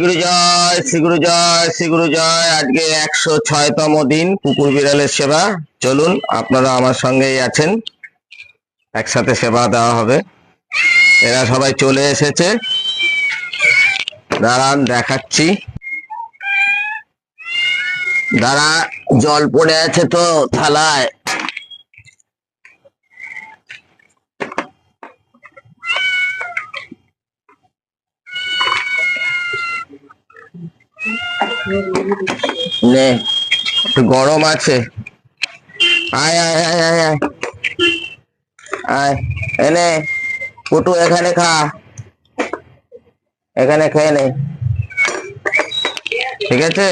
শ্রীগুরু জয় শ্রীগুরু জয় শ্রীগুরু জয়। আজকে একশো ছয়তম দিন কুকুর বিড়ালের সেবা। চলুন, আপনারা আমার সঙ্গেই আছেন। একসাথে সেবা দেওয়া হবে। এরা সবাই চলে এসেছে। দাঁড়ান, দেখাচ্ছি। দাঁড়া, জল পড়ে আছে তো থালায়। নে গরম আছে। আয় আয় আয় আয় আয়। আয় এনে পুটু এখানে খা। এখানে খেয়ে নে। ঠিক আছে?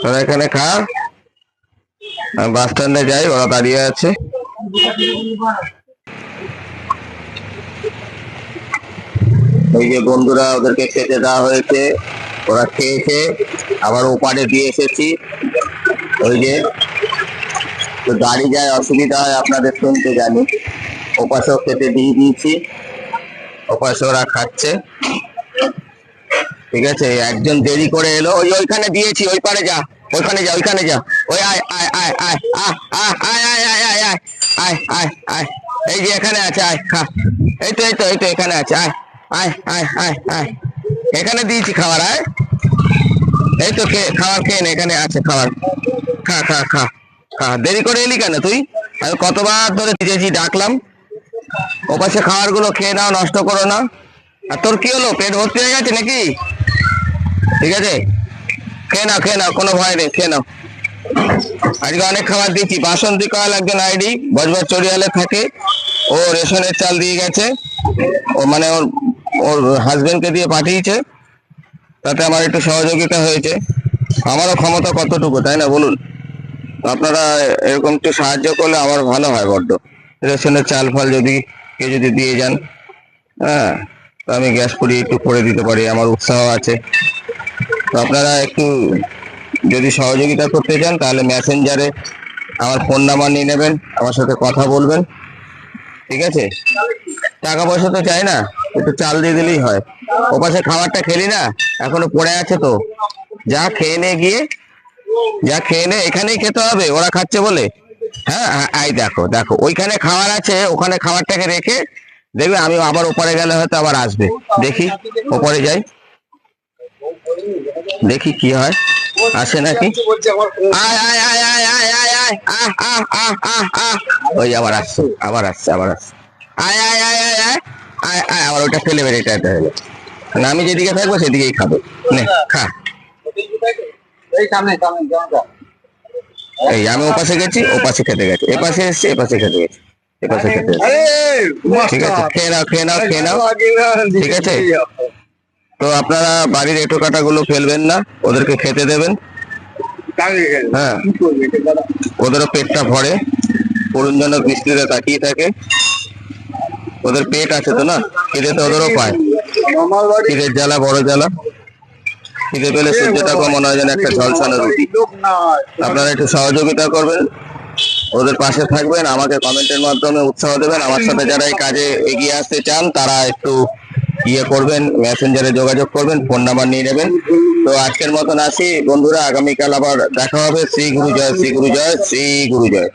তোরা এখানে খা। বাস স্ট্যান্ডে যাই, ওরা দাঁড়িয়ে আছে। ওই যে বন্ধুরা, ওদেরকে খেতে দেওয়া হয়েছে। ওরা খেয়েছে আবার ওপারে দিয়ে এসেছি ওই যে তো গাড়ি যায় অসুবিধা হয় আপনাদের শুনতে জানি ওপাশেও খেতে দিয়ে দিয়েছি ওপাশে ওরা খাচ্ছে ঠিক আছে একজন দেরি করে এলো ওই ওইখানে দিয়েছি ওই পারে যা ওইখানে যা ওইখানে যা ওই আয় আয় আয় আয় আয় আয় আয় আয় আয় আয় আয় আয় আয় এই যে এখানে আছে আয় খা এই তো এই তো এই তো এখানে আছে আয় আয় আয় আয় আয় এখানে দিয়েছি খাবার, আয়। এই তো খেয়ে খাবার খেয়ে এখানে আছে খাবার। খা খা খা খা। দেরি করে এলি কেন তুই? আমি কতবার ধরে দিয়েছি ডাকলাম। ওপাশে খাবারগুলো খেয়ে নাও, নষ্ট করো না। আর তোর কি হলো? পেট ভর্তি হয়ে গেছে নাকি? ঠিক আছে? খেয়ে নাও খেয়ে নাও, কোনো ভয় নেই, খেয়ে নাও। আজকে অনেক খাবার দিয়েছি। বাসন্তী কয়াল একজন আইডি, বজবজ চড়িয়ালে থাকে। ও রেশনের চাল দিয়ে গেছে। ও মানে ওর ওর হাজবেন্ডকে দিয়ে পাঠিয়েছে। তাতে আমার একটু সহযোগিতা হয়েছে। আমারও ক্ষমতা কতটুকু, তাই না? বলুন। আপনারা এরকম একটু সাহায্য করলে আমার ভালো হয় বড্ড। রেশনের চাল ফাল যদি কেউ যদি দিয়ে যান হ্যাঁ আমি গ্যাস পুরি একটু করে দিতে পারি, আমার উৎসাহ আছে। তো আপনারা একটু যদি সহযোগিতা করতে চান, তাহলে মেসেঞ্জারে আমার ফোন নাম্বার নিয়ে নেবেন, আমার সাথে কথা বলবেন। ঠিক আছে? টাকা পয়সা তো চাই না? একটু চাল দিয়ে দিলেই হয় ওপাশে খাবারটা খেলি না এখনও পড়ে আছে তো যা খেয়ে নে গিয়ে যা খেয়ে নে এখানেই খেতে হবে ওরা খাচ্ছে বলে হ্যাঁ হ্যাঁ, এই দেখো দেখো ওইখানে খাবার আছে ওখানে খাবারটাকে রেখে দেখবে আমি আবার ওপরে গেলে হয়তো আবার আসবে দেখি ওপরে যাই দেখি কি হয় আসে নাকি আয় আয় আয় আয় আয় আয় আয় আহ আহ আহ আহ আহ ওই আবার আসছে আবার আসছে আবার আসছে আয় আয় আয় আয় আয়। আয় আয় আবার ওটা ফেলে বেড়ে এটা এটা হলো না আমি যেদিকে থাকব সেদিকেই খাবে। নে খা। এই আমি ওপাশে গেছি ওপাশে খেতে গেছি। এপাশে এসছি এপাশে খেতে গেছি। এপাশে খেতে ঠিক আছে খেয়ে নাও খেয়ে নাও খেয়ে নাও। ঠিক আছে? তো আপনারা বাড়ির এটো কাটা গুলো ফেলবেন না ওদেরকে খেতে দেবেন। হ্যাঁ। ওদেরও পেটটা ভরে যেন বৃষ্টিতে তাকিয়ে থাকে। ওদের পেট আছে তো না? খিদে তো ওদেরও পায়। খিদের জ্বালা, বড় জ্বালা। খিদে পেলে সূর্যটাকে মনে হয় যেন একটা ঝলসানো রুটি আপনারা একটু সহযোগিতা করবেন। ওদের পাশে থাকবেন, আমাকে কমেন্টের মাধ্যমে উৎসাহ দেবেন। আমার সাথে যারা এই কাজে এগিয়ে আসতে চান, তারা একটু ইয়ে করবেন, মেসেঞ্জারে যোগাযোগ করবেন, ফোন নাম্বার নিয়ে নেবেন। তো আজকের মতন আসি। বন্ধুরা, আগামীকাল আবার দেখা হবে। শ্রী গুরু জয়, শ্রী গুরু জয়, শ্রী গুরু জয়।